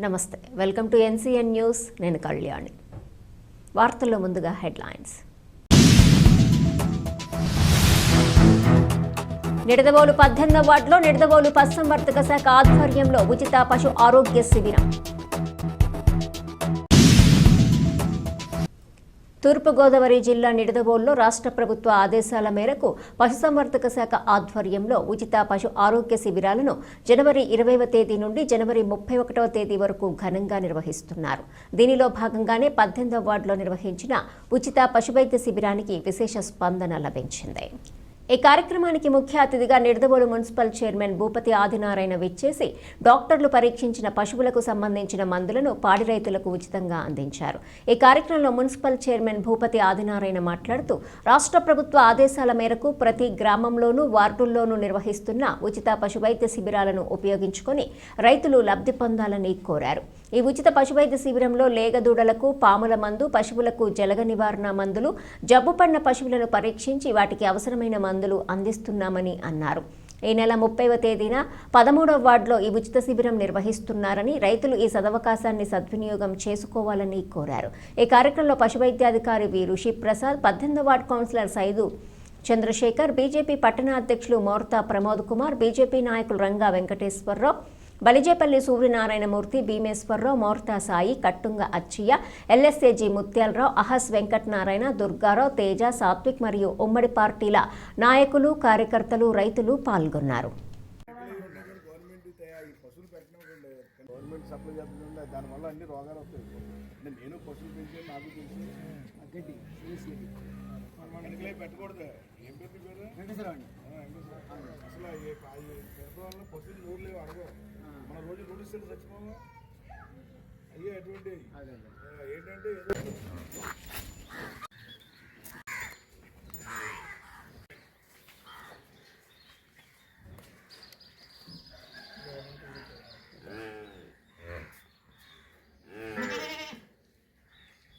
నమస్తే. Welcome to NCN news. నేను కళ్యాణి. వార్తల్లో ముందుగా హెడ్లైన్స్. నిడదవోలు పద్దెనిమిదవ వార్డులో నిడదవోలు పశుసంవర్ధక శాఖ ఆధ్వర్యంలో ఉచిత పశు ఆరోగ్య శిబిరం. తూర్పుగోదావరి జిల్లా నిడదవోల్లో రాష్ట్ర ప్రభుత్వ ఆదేశాల మేరకు పశుసంవర్ధక శాఖ ఆధ్వర్యంలో ఉచిత పశు ఆరోగ్య శిబిరాలను జనవరి ఇరవైవ తేదీ నుండి జనవరి ముప్పై ఒకటవ తేదీ వరకు ఘనంగా నిర్వహిస్తున్నారు. దీనిలో భాగంగానే పద్దెనిమిదవ వార్డులో నిర్వహించిన ఉచిత పశువైద్య శిబిరానికి విశేష స్పందన లభించింది. ఈ కార్యక్రమానికి ముఖ్య అతిథిగా నిడదవోలు మున్సిపల్ చైర్మన్ భూపతి ఆదినారాయణ విచ్చేసి డాక్టర్లు పరీక్షించిన పశువులకు సంబంధించిన మందులను పాడి రైతులకు ఉచితంగా అందించారు. ఈ కార్యక్రమంలో మున్సిపల్ చైర్మన్ భూపతి ఆదినారాయణ మాట్లాడుతూ రాష్ట్ర ప్రభుత్వ ఆదేశాల మేరకు ప్రతి గ్రామంలోనూ వార్డుల్లోనూ నిర్వహిస్తున్న ఉచిత పశువైద్య శిబిరాలను ఉపయోగించుకొని రైతులు లబ్ధి పొందాలని కోరారు. ఈ ఉచిత పశువైద్య శిబిరంలో లేగదూడలకు పాముల మందు పశువులకు జలగ నివారణ మందులు జబ్బుపడిన పశువులను పరీక్షించి వాటికి అవసరమైన మందులు అందిస్తున్నామని అన్నారు. ఈ నెల ముప్పైవ తేదీన పదమూడవ వార్డులో ఈ ఉచిత శిబిరం నిర్వహిస్తున్నారని రైతులు ఈ సదవకాశాన్ని సద్వినియోగం చేసుకోవాలని కోరారు. ఈ కార్యక్రమంలో పశువైద్యాధికారి వి. ఋషి ప్రసాద్ పద్దెనిమిదవ ward councillor Saidu Chandrasekhar BJP పట్టణ అధ్యక్షులు మోర్తా ప్రమోద్ కుమార్ బీజేపీ నాయకులు రంగా వెంకటేశ్వరరావు బలిజేపల్లి సూర్యనారాయణమూర్తి భీమేశ్వరరావు మోర్తా సాయి కట్టుంగ అచ్చయ్య ఎల్ఎస్ఏజీ ముత్యాలరావు అహస్ వెంకటనారాయణ దుర్గారావు తేజ సాత్విక్ మరియు ఉమ్మడి పార్టీల నాయకులు కార్యకర్తలు రైతులు పాల్గొన్నారు. గవర్నమెంట్ సప్లై చేస్తుంది దానివల్ల అన్ని రోగాలు వస్తాయి. అంటే నేను పశువులు పెంచి నాకు తెలిసి గడ్డి వేసేది వెనకలే పెట్టకూడదు. ఏం పెట్టి. అసలు వల్ల పశువులు నోరు లేవు అడగవు. రోజు నోటీసులు చచ్చిపోవా అయ్యే అటువంటి ఏంటంటే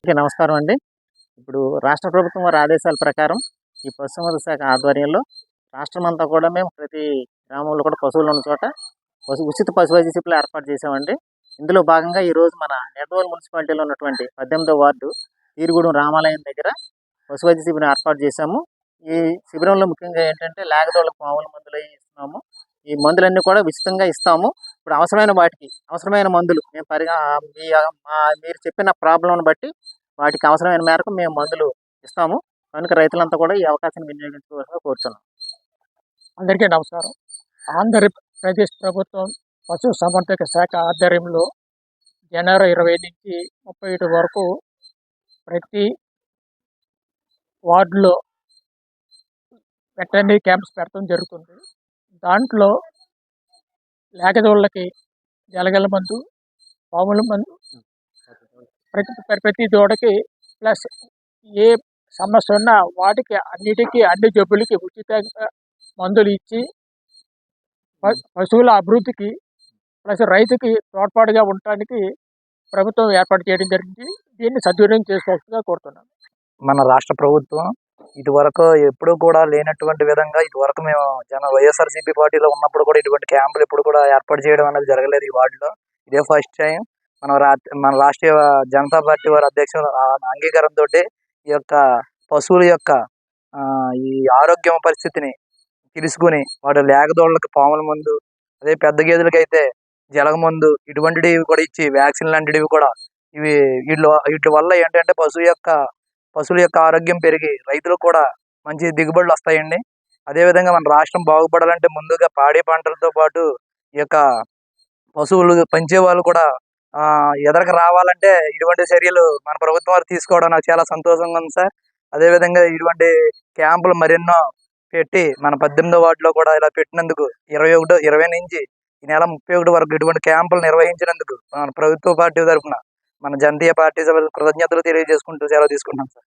నమస్కారం అండి. ఇప్పుడు రాష్ట్ర ప్రభుత్వం వారి ఆదేశాల ప్రకారం ఈ పశుసంవర్ధక శాఖ ఆధ్వర్యంలో రాష్ట్రం అంతా కూడా మేము ప్రతి గ్రామంలో కూడా పశువులు ఉన్న చోట ఉచిత పశు వైద్య శిబిరాలు ఏర్పాటు చేసామండి ఇందులో భాగంగా ఈరోజు మన నెడవల్ మున్సిపాలిటీలో ఉన్నటువంటి పద్దెనిమిదో వార్డు తీరుగుడెం రామాలయం దగ్గర పశు వైద్య శిబిరం ఏర్పాటు చేశాము. ఈ శిబిరంలో ముఖ్యంగా ఏంటంటే లేగదోళ్ళకు మామూలు మందులు ఇస్తున్నాము. ఈ మందులన్నీ కూడా ఉచితంగా ఇస్తాము. ఇప్పుడు అవసరమైన వాటికి అవసరమైన మందులు మేము పరిగా మీ మీరు చెప్పిన ప్రాబ్లంను బట్టి వాటికి అవసరమైన మేరకు మేము మందులు ఇస్తాము. కనుక రైతులంతా కూడా ఈ అవకాశాన్ని వినియోగించుకోవాలని కోరుతున్నాం అందరికీ నమస్కారం. ఆంధ్ర ప్రదేశ్ ప్రభుత్వం పశు సంవర్ధక శాఖ ఆధ్వర్యంలో జనవరి ఇరవై నుంచి ముప్పై ఏడు వరకు ప్రతి వార్డులో వెటర్నరీ క్యాంప్స్ పెట్టడం జరుగుతుంది. దాంట్లో లేకదోళ్ళకి జలగల మందు పాముల మందు ప్రతి ప్రతి దూడకి ప్లస్ ఏ సమస్య ఉన్నా వాటికి అన్నిటికీ అన్ని జబ్బులకి ఉచితంగా మందులు ఇచ్చి పశువుల అభివృద్ధికి ప్లస్ రైతుకి తోడ్పాటుగా ఉండటానికి ప్రభుత్వం ఏర్పాటు చేయడం జరిగింది. దీన్ని సద్వినియోగం చేసుకోవాల్సిందిగా కోరుతున్నాను. మన రాష్ట్ర ప్రభుత్వం ఇదివరకు ఎప్పుడూ కూడా లేనటువంటి విధంగా ఇదివరకు మేము జన వైఎస్ఆర్సీపీ పార్టీలో ఉన్నప్పుడు కూడా ఇటువంటి క్యాంపులు ఎప్పుడు కూడా ఏర్పాటు చేయడం అనేది జరగలేదు ఈ వార్డులో. ఇదే ఫస్ట్ టైం మన రా మన రాష్ట్రీయ జనతా పార్టీ వారి అధ్యక్షుల అంగీకారంతో ఈ యొక్క పశువుల యొక్క ఆ, ఈ ఆరోగ్యం పరిస్థితిని తెలుసుకుని వాటి లేకదోళ్ళకి పాముల మందు అదే పెద్ద గేదెలకైతే జలగ మందు ఇటువంటివి కూడా ఇచ్చి వ్యాక్సిన్ లాంటివి కూడా ఇవి వీటి వీటి వల్ల ఏంటంటే పశువు యొక్క పశువుల యొక్క ఆరోగ్యం పెరిగి రైతులకు కూడా మంచి దిగుబడులు వస్తాయండి. అదేవిధంగా మన రాష్ట్రం బాగుపడాలంటే ముందుగా పాడి పంటలతో పాటు ఈ యొక్క పశువులు పెంచే వాళ్ళు కూడా ఎదరకు రావాలంటే ఇటువంటి చర్యలు మన ప్రభుత్వం వారు తీసుకోవడం నాకు చాలా సంతోషంగా ఉంది సార్. అదేవిధంగా ఇటువంటి క్యాంపులు మరెన్నో పెట్టి మన పద్దెనిమిదో వార్డులో కూడా ఇలా పెట్టినందుకు ఇరవై ఒకటో ఇరవై నుంచి ఈ నెల ముప్పై ఒకటి వరకు ఇటువంటి క్యాంపులు నిర్వహించినందుకు మన ప్రభుత్వ పార్టీ తరఫున మన జనతీయ పార్టీ సభ్యులు కృతజ్ఞతలు తెలియజేసుకుంటూ సెలవు తీసుకుంటాం సార్.